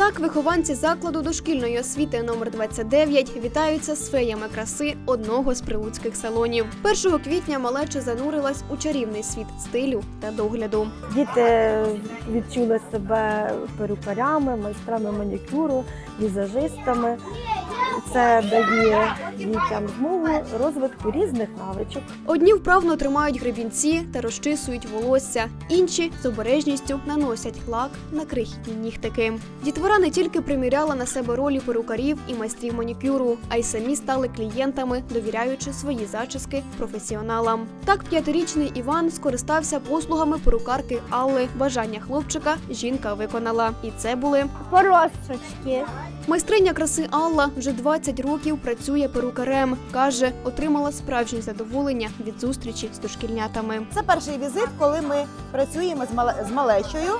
Так, вихованці закладу дошкільної освіти номер 29 вітаються з феями краси одного з прилуцьких салонів. 1 квітня малеча занурилась у чарівний світ стилю та догляду. Діти відчули себе перукарями, майстрами манікюру, візажистами. Це дає дітям змогу розвитку різних навичок. Одні вправно тримають гребінці та розчисують волосся, інші з обережністю наносять лак на крихітні нігтики. Дітвора не тільки приміряла на себе ролі перукарів і майстрів манікюру, а й самі стали клієнтами, довіряючи свої зачіски професіоналам. Так, п'ятирічний Іван скористався послугами перукарки Алли. Бажання хлопчика жінка виконала, і це були Поросочки. Майстриня краси Алла вже 20 років працює перукарем. каже, отримала справжнє задоволення від зустрічі з дошкільнятами. Це перший візит, коли ми працюємо з, мале- з малечою.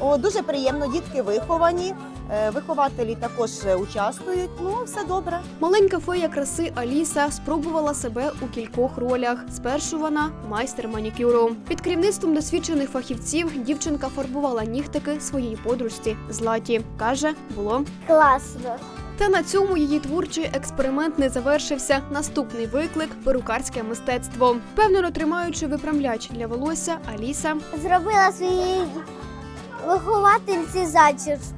О, дуже приємно, дітки виховані, е, вихователі також участвують. Ну, все добре. Маленька фея краси Аліса спробувала себе у кількох ролях. Спершу вона майстер манікюру. Під керівництвом досвідчених фахівців дівчинка фарбувала нігтики своїй подружці Златі. каже, було Класно. Та на цьому її творчий експеримент не завершився. Наступний виклик перукарське мистецтво. Певно, тримаючи випрямляч для волосся, Аліса Зробила своїй виховательці зачіску.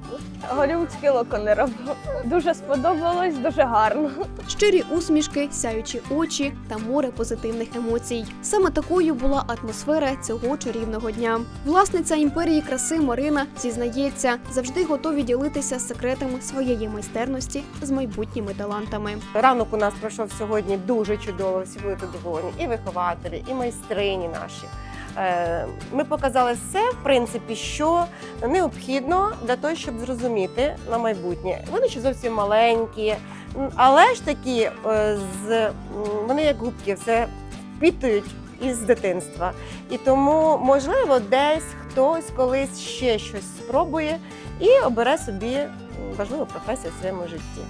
Голівудські локони робив. Дуже сподобалось, дуже гарно. щирі усмішки, сяючі очі та море позитивних емоцій. Саме такою була атмосфера цього чарівного дня. Власниця імперії краси Марина зізнається, завжди готові ділитися секретами своєї майстерності з майбутніми талантами. Ранок у нас пройшов сьогодні дуже чудово. Всі були задоволені, і вихователі, і майстрині наші. Е, Ми показали все, в принципі, що необхідно для того, щоб зрозуміти на майбутнє. Вони ще зовсім маленькі, але ж такі е, з вони як губки, все впітують із дитинства. І тому, можливо, десь хтось колись ще щось спробує і обере собі важливу професію в своєму житті.